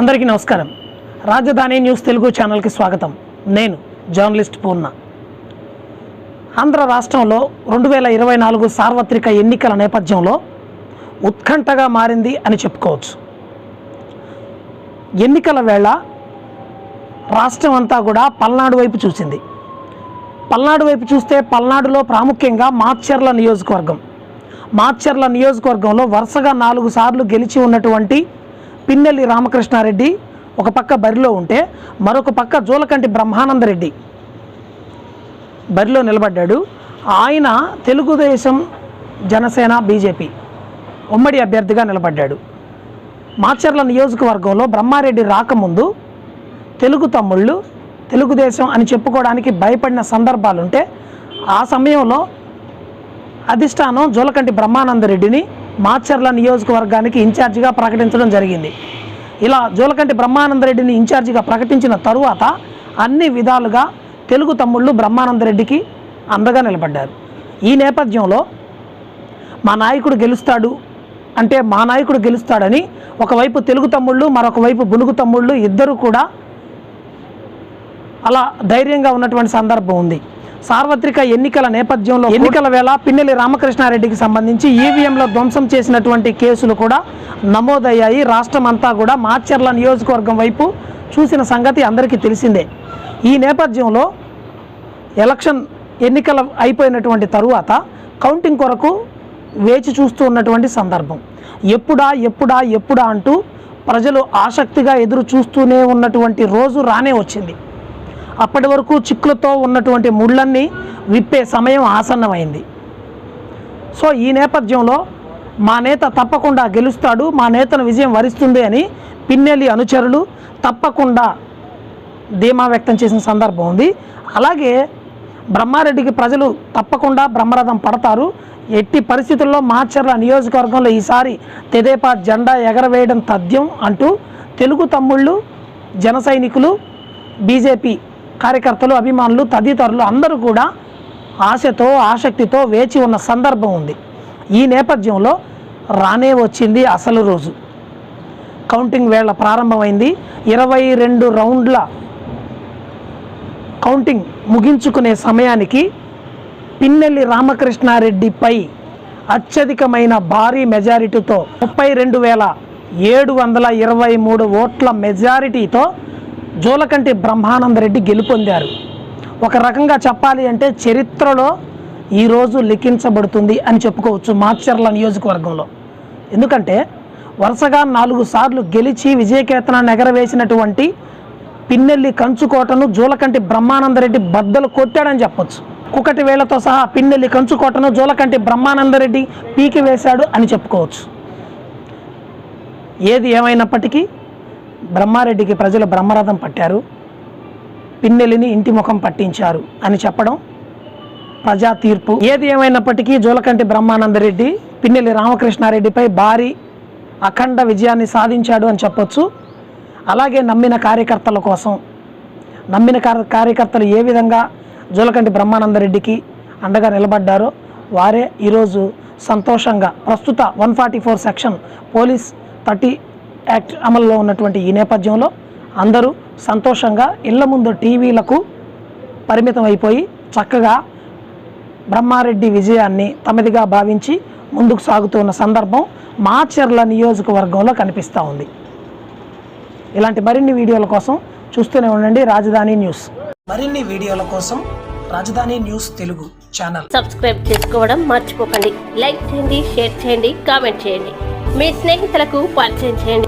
అందరికీ నమస్కారం. రాజధాని న్యూస్ తెలుగు ఛానల్కి స్వాగతం. నేను జర్నలిస్ట్ పూర్ణ. ఆంధ్ర రాష్ట్రంలో రెండు వేల ఇరవై నాలుగు సార్వత్రిక ఎన్నికల నేపథ్యంలో ఉత్కంఠగా మారింది అని చెప్పుకోవచ్చు. ఎన్నికల వేళ రాష్ట్రం అంతా కూడా పల్నాడు వైపు చూసింది. పల్నాడు వైపు చూస్తే పల్నాడులో ప్రాముఖ్యంగా మాచర్ల నియోజకవర్గం. మాచర్ల నియోజకవర్గంలో వరుసగా నాలుగు సార్లు గెలిచి ఉన్నటువంటి పిన్నెల్లి రామకృష్ణారెడ్డి ఒక పక్క బరిలో ఉంటే మరొక పక్క జూలకంటి బ్రహ్మానందరెడ్డి బరిలో నిలబడ్డాడు. ఆయన తెలుగుదేశం జనసేన బీజేపీ ఉమ్మడి అభ్యర్థిగా నిలబడ్డాడు. మాచర్ల నియోజకవర్గంలో బ్రహ్మారెడ్డి రాకముందు తెలుగు తమ్ముళ్ళు తెలుగుదేశం అని చెప్పుకోవడానికి భయపడిన సందర్భాలుంటే ఆ సమయంలో అధిష్టానం జోలకంటి బ్రహ్మానందరెడ్డిని మాచర్ల నియోజకవర్గానికి ఇన్ఛార్జిగా ప్రకటించడం జరిగింది. ఇలా జోలకంటి బ్రహ్మానందరెడ్డిని ఇన్ఛార్జిగా ప్రకటించిన తరువాత అన్ని విధాలుగా తెలుగు తమ్ముళ్ళు బ్రహ్మానందరెడ్డికి అండగా నిలబడ్డారు. ఈ నేపథ్యంలో మా నాయకుడు గెలుస్తాడు అంటే మా నాయకుడు గెలుస్తాడని ఒకవైపు తెలుగు తమ్ముళ్ళు మరొక వైపు బులుగు తమ్ముళ్ళు ఇద్దరు కూడా అలా ధైర్యంగా ఉన్నటువంటి సందర్భం ఉంది. సార్వత్రిక ఎన్నికల నేపథ్యంలో ఎన్నికల వేళ పిన్నెల్లి రామకృష్ణారెడ్డికి సంబంధించి ఈవీఎంలో ధ్వంసం చేసినటువంటి కేసులు కూడా నమోదయ్యాయి. రాష్ట్రం అంతా కూడా మాచర్ల నియోజకవర్గం వైపు చూసిన సంగతి అందరికీ తెలిసిందే. ఈ నేపథ్యంలో ఎలక్షన్ ఎన్నికల అయిపోయినటువంటి తరువాత కౌంటింగ్ కొరకు వేచి చూస్తూ ఉన్నటువంటి సందర్భం. ఎప్పుడా ఎప్పుడా ఎప్పుడా అంటూ ప్రజలు ఆసక్తిగా ఎదురు చూస్తూనే ఉన్నటువంటి రోజు రానే వచ్చింది. అప్పటి వరకు చిక్కులతో ఉన్నటువంటి ముళ్ళన్నీ విప్పే సమయం ఆసన్నమైంది. సో ఈ నేపథ్యంలో మా నేత తప్పకుండా గెలుస్తాడు మా నేతను విజయం వరిస్తుంది అని పిన్నెల్లి అనుచరులు తప్పకుండా ధీమా వ్యక్తం చేసిన సందర్భం ఉంది. అలాగే బ్రహ్మారెడ్డికి ప్రజలు తప్పకుండా బ్రహ్మరథం పడతారు. ఎట్టి పరిస్థితుల్లో మాచర్ల నియోజకవర్గంలో ఈసారి తెదేపా జెండా ఎగరవేయడం తథ్యం అంటూ తెలుగు తమ్ముళ్ళు జన సైనికులు బీజేపీ కార్యకర్తలు అభిమానులు తదితరులు అందరూ కూడా ఆశతో ఆసక్తితో వేచి ఉన్న సందర్భం ఉంది. ఈ నేపథ్యంలో రానే వచ్చింది అసలు రోజు. కౌంటింగ్ వేళ ప్రారంభమైంది. ఇరవై రెండు రౌండ్ల కౌంటింగ్ ముగించుకునే సమయానికి పిన్నెల్లి రామకృష్ణారెడ్డిపై అత్యధికమైన భారీ మెజారిటీతో ముప్పై రెండు వేల ఏడు వందల ఇరవై మూడు ఓట్ల మెజారిటీతో జోలకంటి బ్రహ్మానందరెడ్డి గెలుపొందారు ఒక రకంగా చెప్పాలి అంటే చరిత్రలో ఈరోజు లిఖించబడుతుంది అని చెప్పుకోవచ్చు మాచర్ల నియోజకవర్గంలో. ఎందుకంటే వరుసగా నాలుగు సార్లు గెలిచి విజయకేతనాన్ని ఎగరవేసినటువంటి పిన్నెల్లి కంచుకోటను జోలకంటి బ్రహ్మానందరెడ్డి బద్దలు కొట్టాడని చెప్పొచ్చు. కుకటి వేళ్ళతో సహా పిన్నెల్లి కంచుకోటను జోలకంటి బ్రహ్మానందరెడ్డి పీకి వేశాడు అని చెప్పుకోవచ్చు. ఏది ఏమైనప్పటికీ బ్రహ్మారెడ్డికి ప్రజలు బ్రహ్మరథం పట్టారు. పిన్నెలిని ఇంటి ముఖం పట్టించారు అని చెప్పడం ప్రజా తీర్పు. ఏది ఏమైనప్పటికీ జోలకంటి బ్రహ్మానందరెడ్డి పిన్నెలి రామకృష్ణారెడ్డిపై భారీ అఖండ విజయాన్ని సాధించాడు అని చెప్పొచ్చు. అలాగే నమ్మిన కార్యకర్తల కోసం. నమ్మిన కార్యకర్తలు ఏ విధంగా జోలకంటి బ్రహ్మానందరెడ్డికి అండగా నిలబడ్డారో వారే ఈరోజు సంతోషంగా ప్రస్తుత one forty four section police thirty act అమల్లో ఉన్నటువంటి ఈ నేపథ్యంలో అందరూ సంతోషంగా ఇళ్ళ ముందు టీవీలకు పరిమితం అయిపోయి చక్కగా బ్రహ్మారెడ్డి విజయాన్ని తమదిగా భావించి ముందుకు సాగుతున్న సందర్భం మాచర్ల నియోజకవర్గంలో కనిపిస్తూ ఉంది. ఇలాంటి మరిన్ని వీడియోల కోసం చూస్తూనే ఉండండి రాజధాని న్యూస్. మరిన్ని వీడియోల కోసం రాజధాని న్యూస్ తెలుగు ఛానల్. సబ్స్క్రైబ్ చేసుకోవడం మర్చిపోకండి. లైక్ చేయండి షేర్ చేయండి కామెంట్ చేయండి. మీ స్నేహితులకు పరిచయం చేయండి.